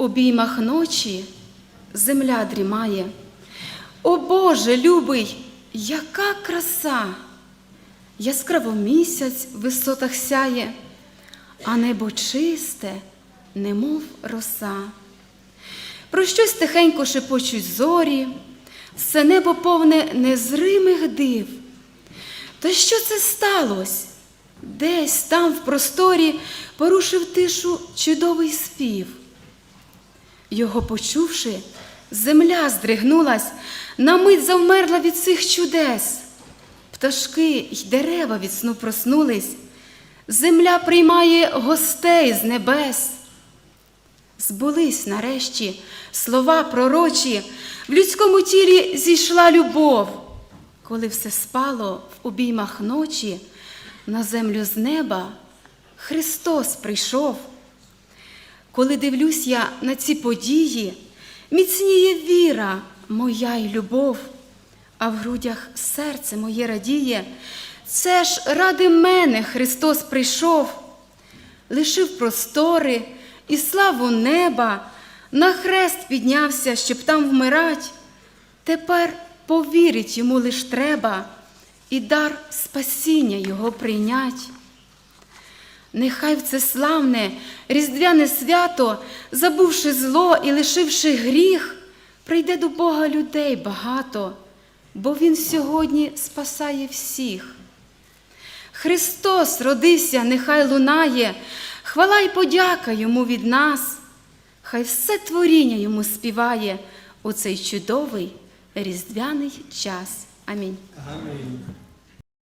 обіймах ночі земля дрімає. О Боже, любий, яка краса! Яскраво місяць в висотах сяє, а небо чисте, немов роса. Про щось тихенько шепочуть зорі, все небо повне незримих див. Та що це сталося? Десь там в просторі порушив тишу чудовий спів. Його почувши, земля здригнулась, на мить завмерла від цих чудес. Пташки й дерева від сну проснулись, земля приймає гостей з небес. Збулись нарешті слова пророчі, в людському тілі зійшла любов, коли все спало в обіймах ночі, на землю з неба Христос прийшов. Коли дивлюсь я на ці події, міцніє віра моя й любов, а в грудях серце моє радіє, це ж ради мене Христос прийшов, лишив простори і славу неба, на хрест піднявся, щоб там вмирать. Тепер повірить йому лиш треба, і дар спасіння його прийнять. Нехай в це славне різдвяне свято, забувши зло і лишивши гріх, прийде до Бога людей багато, бо Він сьогодні спасає всіх. Христос родився, нехай лунає, хвала й подяка йому від нас, хай все творіння йому співає у цей чудовий різдвяний час. Амінь. Амінь.